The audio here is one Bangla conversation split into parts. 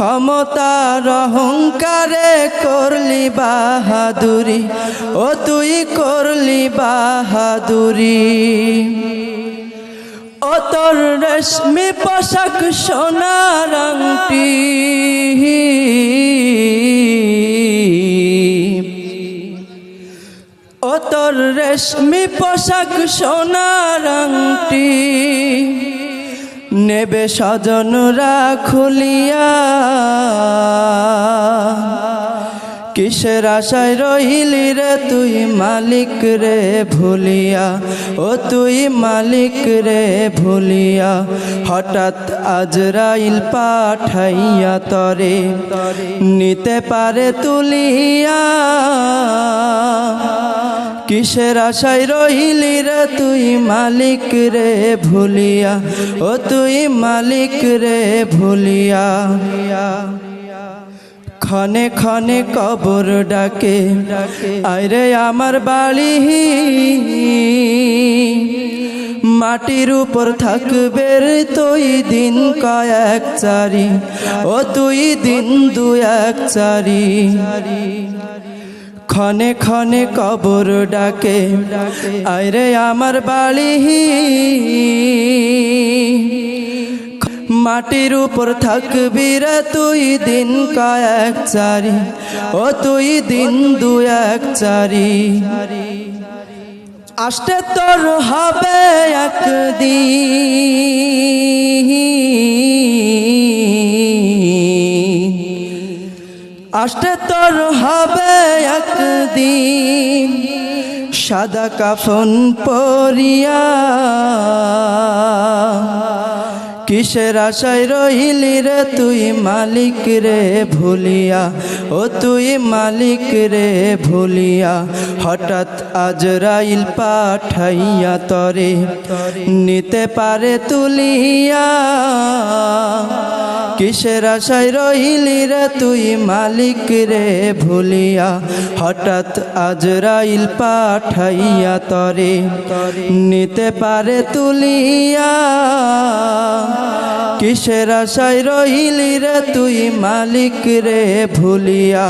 ক্ষমতার অহংকারে করলি বাহাদুরি, ও তুই করলি বাহাদুরি। ও তোর রেশমি পোশাক সোনার আংটি। ও তোর রেশমি পোশাক সোনার আংটি। নেবে স্বজনরা খুলিয়া। কিসের আশায় রহিলি রে তুই মালিক রে ভুলিয়া? ও তুই মালিক রে ভুলিয়া। হঠাৎ আজরাইল পাঠাইয়া তরে, নিতে পারে তুলিয়া। কিসের আশায় রহিলি রে তুই মালিক রে ভুলিয়া? ও তুই মালিক রে ভুলিয়া। ক্ষণে ক্ষণে কবর ডাকে আরে আমার বাড়ি মাটির উপর থাকবে তুই দিন কয়েক চারি, ও তুই দিন দু এক চারি। ক্ষণে ক্ষণে কবর ডাকে। আরে আমার বাড়ি মাটির উপর থাকবি রে তুই দিন কয়েক চারি। ও তুই দিন দু এক চারি। আসতে তোর হবে একদিন। আসতে তোর হবে একদিন সাদা কাফন পরিয়া। কিসের আশায় রহিলি রে তুই মালিক রে ভুলিয়া? ও তুই মালিক রে ভুলিয়া। হঠাৎ আজ রাইল পাঠাইয়া তরে নিতে পারে তুলিয়া। কিসের আশায় রহিলি রে তুই মালিক রে ভুলিয়া? হঠাৎ আজরাইল পাঠাইয়া তরে নিতে পারে তুলিয়া। কিসের আশায় রহিলি রে তুই মালিক রে ভুলিয়া?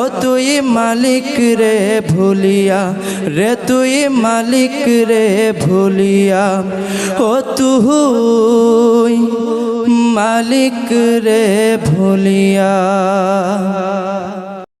ও তুই মালিক রে ভুলিয়া, রে তুই মালিক রে ভুলিয়া। ও তুই মালিক রে ভুলিয়া